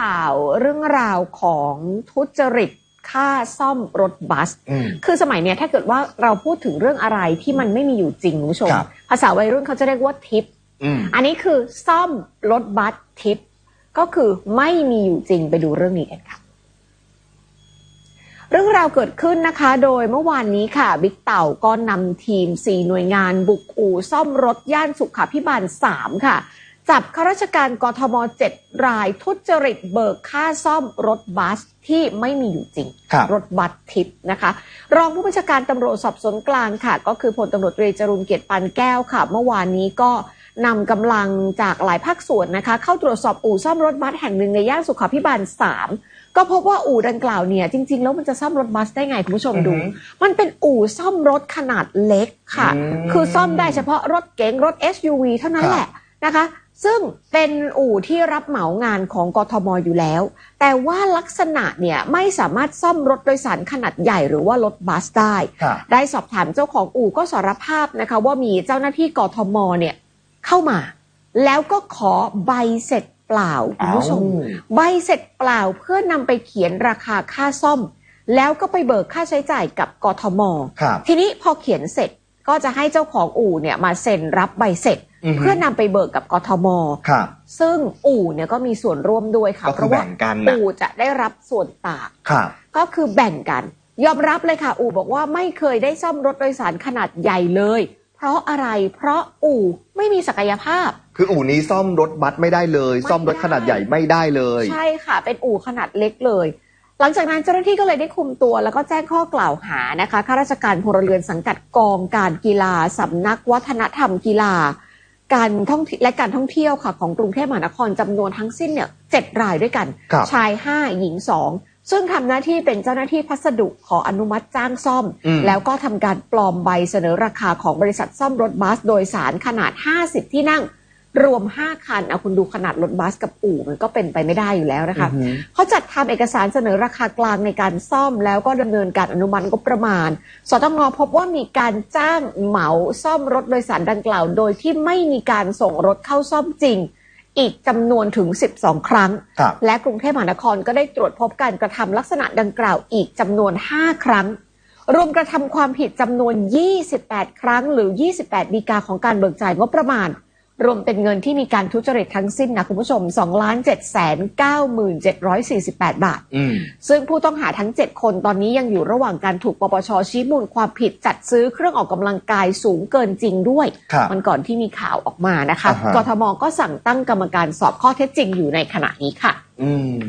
ข่าวเรื่องราวของทุจริตค่าซ่อมรถบัสอืมคือสมัยเนี้ยถ้าเกิดว่าเราพูดถึงเรื่องอะไรที่มันไม่มีอยู่จริงคุณผู้ชม ครับภาษาวัยรุ่นเขาจะเรียกว่าทิปอืมอันนี้คือซ่อมรถบัสทิป ก็คือไม่มีอยู่จริงไปดูเรื่องนี้กันค่ะ เรื่องราวเกิดขึ้นนะคะ โดยเมื่อวานนี้ค่ะบิ๊กเต่าก็นำทีม 4 หน่วยงานบุกอู่ซ่อมรถย่านสุขาพิบาล 3 ค่ะ จับข้าราชการกทม7รายทุจริตเบิกค่าซ่อมรถบัสที่ไม่มีอยู่จริงครับรถบัสทิปนะคะ รองผู้บัญชาการตำรวจสอบสวนกลางค่ะ ก็คือพลตำรวจตรีจรุนเกียรติปันแก้วค่ะ เมื่อวานนี้ก็นำกำลังจากหลายภาคส่วนนะคะ เข้าตรวจสอบอู่ซ่อมรถบัสแห่งหนึ่งในย่านสุขาพิบาล3ก็พบว่าอู่ดังกล่าวเนี่ยจริง ๆ แล้วมันจะซ่อมรถบัสได้ไงคุณผู้ชมดูอือฮึมันเป็นอู่ซ่อมรถขนาดเล็กค่ะอืมคือซ่อมได้เฉพาะรถเก๋งรถ SUV เท่านั้นครับแหละนะคะ ซึ่งเป็นอู่ที่รับเหมางานของกทมอยู่แล้ว แต่ว่าลักษณะเนี่ยไม่สามารถซ่อมรถโดยสารขนาดใหญ่หรือว่ารถบัสได้ครับได้สอบถามเจ้าของอู่ก็สารภาพนะคะ ว่ามีเจ้าหน้าที่กทมเนี่ยเข้ามา แล้วก็ขอใบเสร็จเปล่าคุณผู้ชมอ้าวใบเสร็จเปล่าเพื่อนำไปเขียนราคาค่าซ่อม แล้วก็ไปเบิกค่าใช้จ่ายกับกทมครับทีนี้พอเขียนเสร็จก็จะให้เจ้าของอู่เนี่ยมาเซ็นรับใบเสร็จอือฮึ เพื่อนำไปเบิกกับกทมครับซึ่งอู่เนี่ยก็มีส่วนร่วมด้วยค่ะก็เพคือราะว่าแบ่งกันนะอู่จะได้รับส่วนต่างครับก็คือแบ่งกัน ยอมรับเลยค่ะอู่บอกว่าไม่เคยได้ซ่อมรถโดยสารขนาดใหญ่เลย เพราะอะไรเพราะอู่ไม่มีศักยภาพ คืออู่นี้ซ่อมรถบัสไม่ได้เลยไม่ซ่อมรถขนาดใหญ่ไม่ได้เลย ใช่ค่ะ เป็นอู่ขนาดเล็กเลยหลังจากนั้นเจ้าหน้าที่ก็เลยได้คุมตัว แล้วก็แจ้งข้อกล่าวหานะคะข้าราชการพลเรือนสังกัดกองการกีฬาสำนักวัฒนธรรมกีฬา การท่องเที่ยวและการท่องเที่ยวค่ะของกรุงเทพมหานครจำนวนทั้งสิ้นเนี่ยเจ็ดรายด้วยกันครับชาย5หญิง2ซึ่งทำหน้าที่เป็นเจ้าหน้าที่พัสดุขออนุมัติจ้างซ่อมอืมแล้วก็ทำการปลอมใบเสนอราคาของบริษัทซ่อมรถบัสโดยสารขนาด 50 ที่นั่ง รวม 5 คันเอาคุณดูขนาดรถบัสกับอู่มันก็เป็นไปไม่ได้อยู่แล้วนะคะอือฮึเขาจัดทำเอกสารเสนอราคากลางในการซ่อมแล้วก็ดำเนินการอนุมัติงบประมาณ สตงพบว่ามีการจ้างเหมาซ่อมรถโดยสารดังกล่าว โดยที่ไม่มีการส่งรถเข้าซ่อมจริง อีกจำนวนถึง 12 ครั้งครับและกรุงเทพมหานครก็ได้ตรวจพบการกระทำลักษณะดังกล่าวอีกจำนวน 5 ครั้งรวมกระทำความผิดจำนวน 28 ครั้ง หรือ 28 ดีกาของการเบิกจ่ายงบประมาณ รวมเป็นเงินที่มีการทุจริตทั้งสิ้นนะคุณผู้ชม2 7 9 7 4 8 บาทอืมซึ่งผู้ต้องหาทั้ง 7 คนตอนนี้ยังอยู่ระหว่างการถูกปปชชี้มูลความผิดจัดซื้อเครื่องออกกำลังกายสูงเกินจริงด้วยครับมันก่อนที่มีข่าวออกมานะคะอ่าฮะกทมก็สั่งตั้งกรรมการสอบข้อเท็จจริงอยู่ในขณะนี้ค่ะ อืม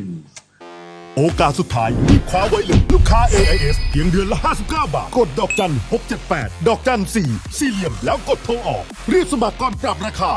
โอกาสสุดท้ายรีบคว้าไว้เลยลูกค้า AIS เพียงเดือนละ 59 บาท กดดอกจัน 678 ดอกจัน 4 สี่เหลี่ยมแล้วกดโทรออกรีบสมัครก่อนปรับราคา